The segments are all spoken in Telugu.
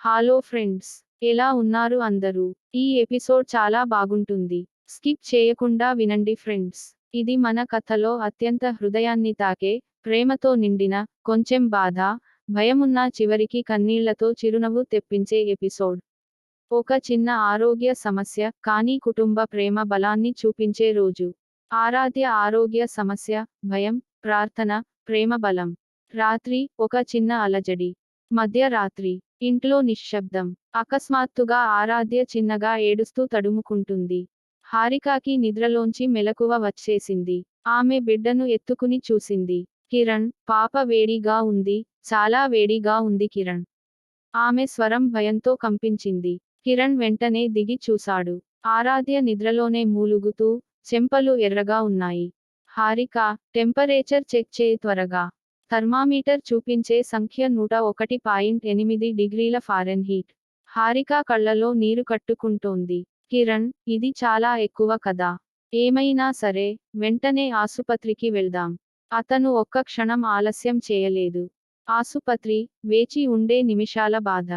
హలో ఫ్రెండ్స్ ఎలా ఉన్నారు అందరూ? ఈ ఎపిసోడ్ చాలా బాగుంటుంది. స్కిప్ చేయకుండా వినండి ఫ్రెండ్స్ ఇది మన కథలో అత్యంత హృదయాన్ని తాకే ప్రేమతో నిండిన కొంచెం బాధ భయమున్నా చివరికి కన్నీళ్ళతో చిరునవ్వు తెప్పించే ఎపిసోడ్. ఒక చిన్న ఆరోగ్య సమస్య కానీ కుటుంబ ప్రేమ బలాన్ని చూపించే రోజు. ఆరాధ్య ఆరోగ్య సమస్య భయం ప్రార్థన ప్రేమ బలం. రాత్రి ఒక చిన్న అలజడి. మధ్యరాత్రి ఇంట్లో నిశ్శబ్దం. అకస్మాత్తుగా ఆరాధ్య చిన్నగా ఏడుస్తూ తడుముకుంటుంది. హారికాకి నిద్రలోంచి మెలకువ వచ్చేసింది. ఆమె బిడ్డను ఎత్తుకుని చూసింది. కిరణ్ పాప వేడిగా ఉంది చాలా వేడిగా ఉంది కిరణ్. ఆమె స్వరం భయంతో కంపించింది. కిరణ్ వెంటనే దిగి చూశాడు. ఆరాధ్య నిద్రలోనే మూలుగుతూ చెంపలు ఎర్రగా ఉన్నాయి. హారిక టెంపరేచర్ చెక్ చేయి త్వరగా. థర్మామీటర్ చూపించే సంఖ్య నూట ఒకటి పాయింట్ ఎనిమిది డిగ్రీల ఫారెన్హీట్. హారిక కళ్ళలో నీరు కట్టుకుంటోంది. కిరణ్ ఇది చాలా ఎక్కువ కదా. ఏమైనా సరే వెంటనే ఆసుపత్రికి వెళ్దాం. అతను ఒక్క క్షణం ఆలస్యం చేయలేదు. ఆసుపత్రి వేచి ఉండే నిమిషాల బాధ.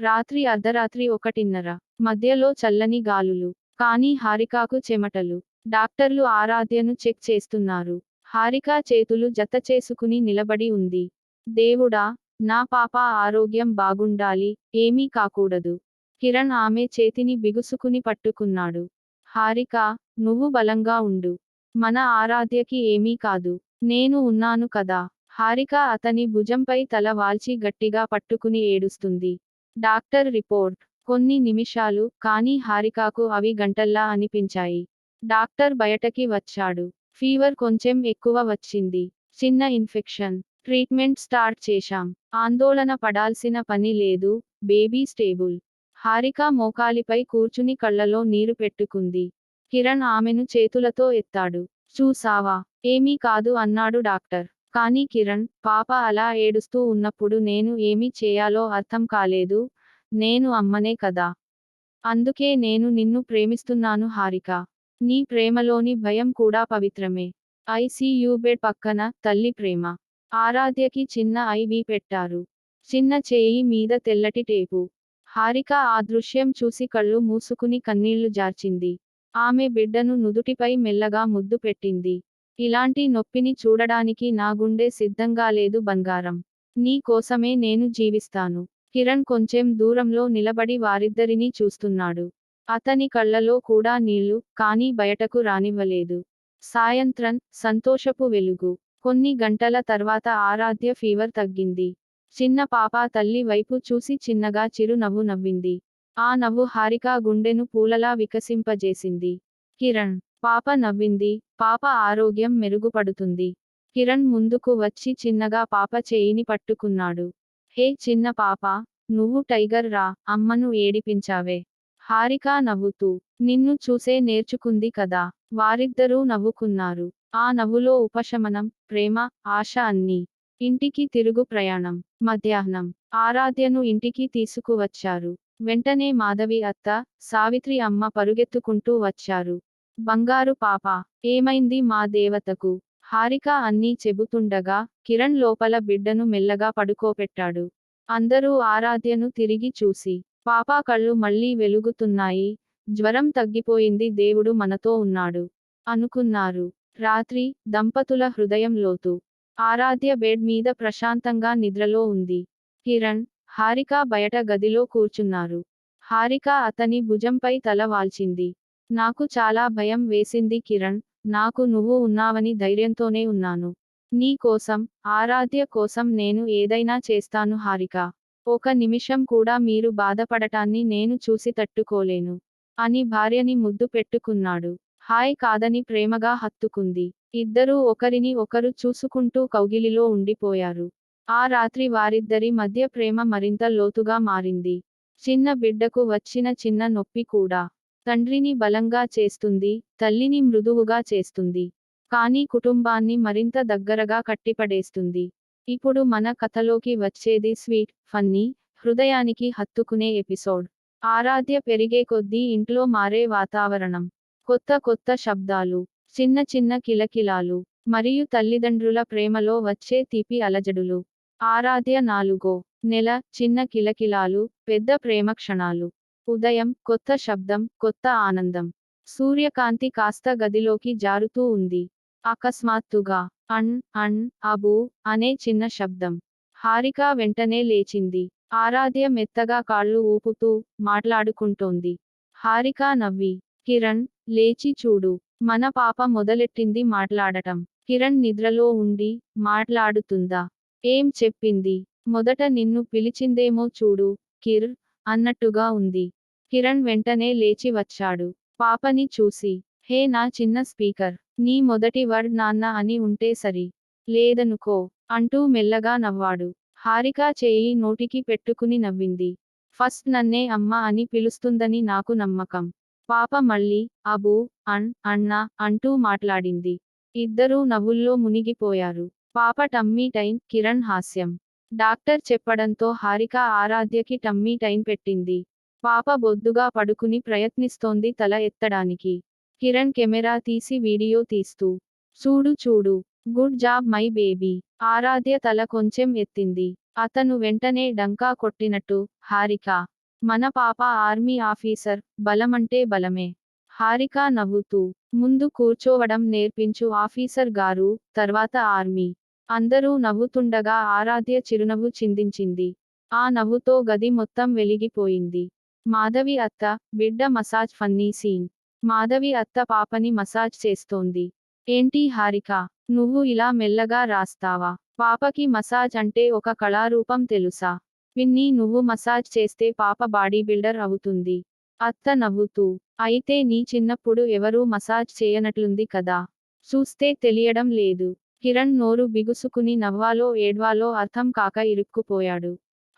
రాత్రి అర్ధరాత్రి ఒకటిన్నర. మధ్యలో చల్లని గాలులు కానీ హారికాకు చెమటలు. డాక్టర్లు ఆరాధ్యను చెక్ చేస్తున్నారు. హారిక చేతులు జత చేసుకుని నిలబడి ఉంది. దేవుడా నా పాప ఆరోగ్యం బాగుండాలి ఏమీ కాకూడదు. కిరణ్ ఆమె చేతిని బిగుసుకుని పట్టుకున్నాడు. హారిక నువ్వు బలంగా ఉండు. మన ఆరాధ్యకి ఏమీ కాదు. నేను ఉన్నాను కదా. హారిక అతని భుజంపై తల వాల్చి గట్టిగా పట్టుకుని ఏడుస్తుంది. Doctor report. కొన్ని నిమిషాలు కానీ హారికాకు అవి గంటల్లా అనిపించాయి. డాక్టర్ బయటకి వచ్చాడు. ఫీవర్ కొంచెం ఎక్కువ వచ్చింది. చిన్న ఇన్ఫెక్షన్. ట్రీట్మెంట్ స్టార్ట్ చేశాం. ఆందోళన పడాల్సిన పని లేదు. Baby stable. హారిక మోకాలిపై కూర్చుని కళ్ళలో నీరు పెట్టుకుంది. కిరణ్ ఆమెను చేతులతో ఎత్తాడు. చూసావా? ఏమీ కాదు అన్నాడు డాక్టర్. కానీ కిరణ్ పాప అలా ఏడుస్తూ ఉన్నప్పుడు నేను ఏమి చేయాలో అర్థం కాలేదు. నేను అమ్మనే కదా. అందుకే నేను నిన్ను ప్రేమిస్తున్నాను హారిక. నీ ప్రేమలోని భయం కూడా పవిత్రమే. ఐసీయూ బెడ్ పక్కన తల్లి ప్రేమ. ఆరాధ్యకి చిన్న ఐవి పెట్టారు. చిన్న చేయి మీద తెల్లటి టేపు. హారిక ఆ దృశ్యం చూసి కళ్ళు మూసుకుని కన్నీళ్ళు జార్చింది. ఆమె బిడ్డను నుదుటిపై మెల్లగా ముద్దు పెట్టింది. ఇలాంటి నొప్పిని చూడడానికి నా గుండె సిద్ధంగా లేదు బంగారం. నీ కోసమే నేను జీవిస్తాను. కిరణ్ కొంచెం దూరంలో నిలబడి వారిద్దరినీ చూస్తున్నాడు. అతని కళ్ళలో కూడా నీళ్ళు కానీ బయటకు రానివ్వలేదు. సాయంత్రం సంతోషపు వెలుగు. కొన్ని గంటల తర్వాత ఆరాధ్య ఫీవర్ తగ్గింది. చిన్న పాప తల్లి వైపు చూసి చిన్నగా చిరు నవ్వు నవ్వింది. ఆ నవ్వు హారిక గుండెను పూలలా వికసింపజేసింది. కిరణ్ పాప నవ్వింది పాప ఆరోగ్యం మెరుగుపడుతుంది. కిరణ్ ముందుకు వచ్చి చిన్నగా పాప చేయిని పట్టుకున్నాడు. హే చిన్న పాప నువ్వు టైగర్ రా అమ్మను ఏడిపించావే. హారిక నవ్వుతూ నిన్ను చూసే నేర్చుకుంది కదా వారిద్దరూ నవ్వుకున్నారు. ఆ నవ్వులో ఉపశమనం ప్రేమ ఆశ అన్నీ. ఇంటికి తిరుగు ప్రయాణం మధ్యాహ్నం. ఆరాధ్యను ఇంటికి తీసుకువచ్చారు. వెంటనే మాధవి అత్త సావిత్రి అమ్మ పరుగెత్తుకుంటూ వచ్చారు. బంగారు పాప ఏమైంది మా దేవతకు? హారిక అన్నీ చెబుతుండగా కిరణ్ లోపల బిడ్డను మెల్లగా పడుకోపెట్టాడు. అందరూ ఆరాధ్యను తిరిగి చూసి పాప కళ్ళు మళ్ళీ వెలుగుతున్నాయి జ్వరం తగ్గిపోయింది దేవుడు మనతో ఉన్నాడు అనుకున్నారు. రాత్రి దంపతుల హృదయం లోతు. ఆరాధ్య బెడ్ మీద ప్రశాంతంగా నిద్రలో ఉంది. కిరణ్ హారిక బయట గదిలో కూర్చున్నారు. హారిక అతని భుజంపై తల వాల్చింది. నాకు చాలా భయం వేసింది కిరణ్. నాకు నువ్వు ఉన్నావని ధైర్యంతోనే ఉన్నాను. నీ కోసం ఆరాధ్య కోసం నేను ఏదైనా చేస్తాను హారిక. ఒక నిమిషం కూడా మీరు బాధపడటాన్ని నేను చూసి తట్టుకోలేను. అని భార్యని ముద్దు పెట్టుకున్నాడు. హాయ్ కాదని ప్రేమగా హత్తుకుంది. ఇద్దరూ ఒకరిని ఒకరు చూసుకుంటూ కౌగిలిలో ఉండిపోయారు. ఆ రాత్రి వారిద్దరి మధ్య ప్రేమ మరింత లోతుగా మారింది. చిన్న బిడ్డకు వచ్చిన చిన్న నొప్పి కూడా. తండ్రిని బలంగా చేస్తుంది తల్లిని మృదువుగా చేస్తుంది. కానీ కుటుంబాన్ని మరింత దగ్గరగా కట్టిపడేస్తుంది. ఇప్పుడు మన కథలోకి వచ్చేది స్వీట్ ఫన్నీ హృదయానికి హత్తుకునే ఎపిసోడ్. ఆరాధ్య పెరిగే కొద్దీ ఇంట్లో మారే వాతావరణం. కొత్త కొత్త శబ్దాలు చిన్న చిన్న కిలకిలాలు మరియు తల్లిదండ్రుల ప్రేమలో వచ్చే తీపి అలజడులు. ఆరాధ్య నాలుగో నెల చిన్న కిలకిలాలు పెద్ద ప్రేమ క్షణాలు ఉదయం కొత్త శబ్దం కొత్త ఆనందం. సూర్యకాంతి కాస్త గదిలోకి జారుతూ ఉంది. అకస్మాత్తుగా అణ్ అణ్ అబూ అనే చిన్న శబ్దం. హారిక వెంటనే లేచింది. ఆరాధ్య మెత్తగా కాళ్ళు ఊపుతూ మాట్లాడుకుంటోంది. హారిక నవ్వి కిరణ్ లేచి చూడు. మన పాప మొదలెట్టింది మాట్లాడటం. కిరణ్ నిద్రలో ఉండి మాట్లాడుతుందా? ఏం చెప్పింది? మొదట నిన్ను పిలిచిందేమో చూడు కిర్ అన్నట్టుగా ఉంది. కిరణ్ వెంటనే లేచి వచ్చాడు. పాపని చూసి హే నా చిన్న స్పీకర్ నీ మొదటి వర్డ్ నాన్న అని ఉంటే సరి. లేదనుకో అంటూ మెల్లగా నవ్వాడు. హారిక చేయి నోటికి పెట్టుకుని నవ్వింది. ఫస్ట్ నన్నే అమ్మ అని పిలుస్తుందని నాకు నమ్మకం. పాప మళ్ళీ అబూ అన్ అన్నా అంటూ మాట్లాడింది. ఇద్దరూ నవ్వుల్లో మునిగిపోయారు. పాప టమ్మీ టైం కిరణ్ హాస్యం. డాక్టర్ చెప్పడంతో హారిక ఆరాధ్యకి టమ్మీ టైం పెట్టింది. పాప బొద్దుగా పడుకుని ప్రయత్నిస్తోంది తల ఎత్తడానికి. కిరణ్ కెమెరా తీసి వీడియో తీస్తూ చూడు చూడు. Good job my baby. Aaradhya తల కొంచెం ఎత్తింది. అతను వెంటనే డంకా కొట్టినట్టు హారిక మన పాప ఆర్మీ ఆఫీసర్ బలమంటే బలమే హారిక నవ్వుతూ ముందు కూర్చోవడం నేర్పించు ఆఫీసర్ గారు తర్వాత ఆర్మీ. అందరూ నవ్వుతుండగా ఆరాధ్య చిరునవ్వు చిందించింది. ఆ నవ్వుతో గది మొత్తం వెలిగిపోయింది. మాధవి అత్త బిడ్డ మసాజ్ ఫన్నీ సీన్. మాధవి అత్త పాపని మసాజ్ చేస్తోంది. ఏంటి హారిక? నువ్వు ఇలా మెల్లగా రాస్తావా? పాపకి మసాజ్ అంటే ఒక కళారూపం తెలుసా? విన్ని నువ్వు మసాజ్ చేస్తే పాప బాడీ బిల్డర్ అవుతుంది. అత్త నవ్వుతూ అయితే నీ చిన్నప్పుడు ఎవరూ మసాజ్ చేయనట్లుంది కదా? చూస్తే తెలియడం లేదు. కిరణ్ నోరు బిగుసుకుని నవ్వాలో ఏడ్వాలో అర్థం కాక ఇరుక్కుపోయాడు.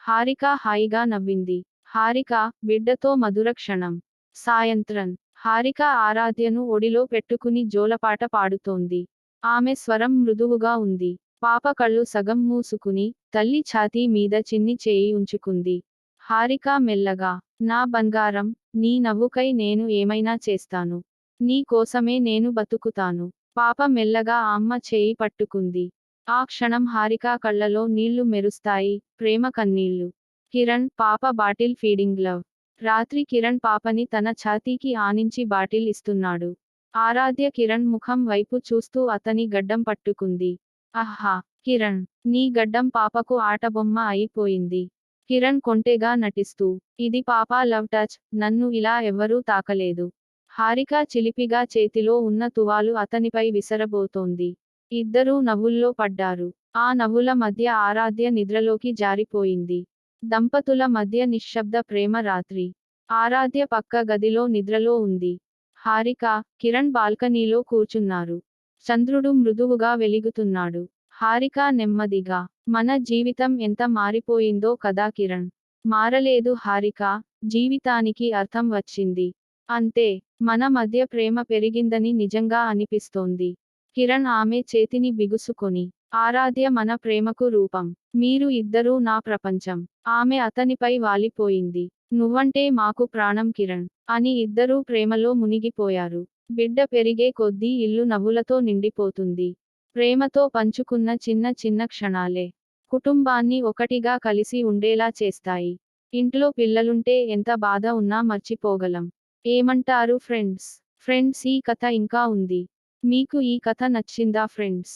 హారిక హాయిగా నవ్వింది. హారిక బిడ్డతో మధుర క్షణం. సాయంత్రం. హారిక ఆరాధ్యను ఒడిలో పెట్టుకుని జోలపాట పాడుతోంది. ఆమె స్వరం మృదువుగా ఉంది. పాప కళ్ళు సగం మూసుకుని తల్లి ఛాతీ మీద చిన్ని చేయి ఉంచుకుంది. హారిక మెల్లగా నా బంగారం నీ నవ్వుకై నేను ఏమైనా చేస్తాను. నీ కోసమే నేను బతుకుతాను. పాప మెల్లగా అమ్మ చేయి పట్టుకుంది. ఆ క్షణం హారిక కళ్ళలో నీళ్ళు మెరుస్తాయి ప్రేమ కన్నీళ్ళు. కిరణ్ పాప బాటిల్ ఫీడింగ్ లవ్. రాత్రి కిరణ్ పాపని తన ఛాతీకి ఆనించి బాటిల్ ఇస్తున్నాడు. ఆరాధ్య కిరణ్ ముఖం వైపు చూస్తూ అతని గడ్డం పట్టుకుంది. అహ్హా కిరణ్ నీ గడ్డం పాపకు ఆటబొమ్మ అయిపోయింది. కిరణ్ కొంటెగా నటిస్తూ ఇది పాప లవ్ టచ్ నన్ను ఇలా ఎవ్వరూ తాకలేదు. హారిక చిలిపిగా చేతిలో ఉన్న తువాలు అతనిపై విసరబోతోంది. ఇద్దరూ నవ్వుల్లో పడ్డారు. ఆ నవ్వుల మధ్య ఆరాధ్య నిద్రలోకి జారిపోయింది. దంపతుల మధ్య నిశ్శబ్ద ప్రేమ రాత్రి. ఆరాధ్య పక్క గదిలో నిద్రలో ఉంది. హారిక కిరణ్ బాల్కనీలో కూర్చున్నారు. చంద్రుడు మృదువుగా వెలుగుతున్నాడు. హారిక నెమ్మదిగా మన జీవితం ఎంత మారిపోయిందో కదా కిరణ్. మారలేదు హారిక జీవితానికి అర్థం వచ్చింది. అంతే మన మధ్య ప్రేమ పెరిగిందని నిజంగా అనిపిస్తోంది. కిరణ్ ఆమె చేతిని బిగుసుకొని ఆరాధ్య మన ప్రేమకు రూపం. మీరు ఇద్దరూ నా ప్రపంచం. ఆమె అతనిపై వాలిపోయింది. నువ్వంటే మాకు ప్రాణం కిరణ్ అని ఇద్దరూ ప్రేమలో మునిగిపోయారు. బిడ్డ పెరిగే కొద్దీ ఇల్లు నవ్వులతో నిండిపోతుంది. ప్రేమతో పంచుకున్న చిన్న చిన్న క్షణాలే. కుటుంబాన్ని ఒకటిగా కలిసి ఉండేలా చేస్తాయి. ఇంట్లో పిల్లలుంటే ఎంత బాధ ఉన్నా మర్చిపోగలం. ఏమంటారు ఫ్రెండ్స్? ఫ్రెండ్స్ ఈ కథ ఇంకా ఉంది. మీకు ఈ కథ నచ్చిందా ఫ్రెండ్స్?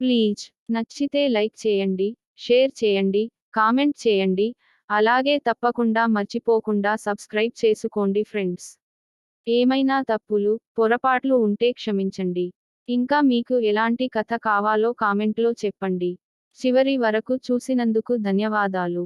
ప్లీజ్ నచ్చితే లైక్ చేయండి షేర్ చేయండి కామెంట్ చేయండి. అలాగే తప్పకుండా మర్చిపోకుండా సబ్స్క్రైబ్ చేసుకోండి ఫ్రెండ్స్. ఏమైనా తప్పులు పొరపాట్లు ఉంటే క్షమించండి. ఇంకా మీకు ఎలాంటి కథ కావాలో కామెంట్లో చెప్పండి. చివరి వరకు చూసినందుకు ధన్యవాదాలు.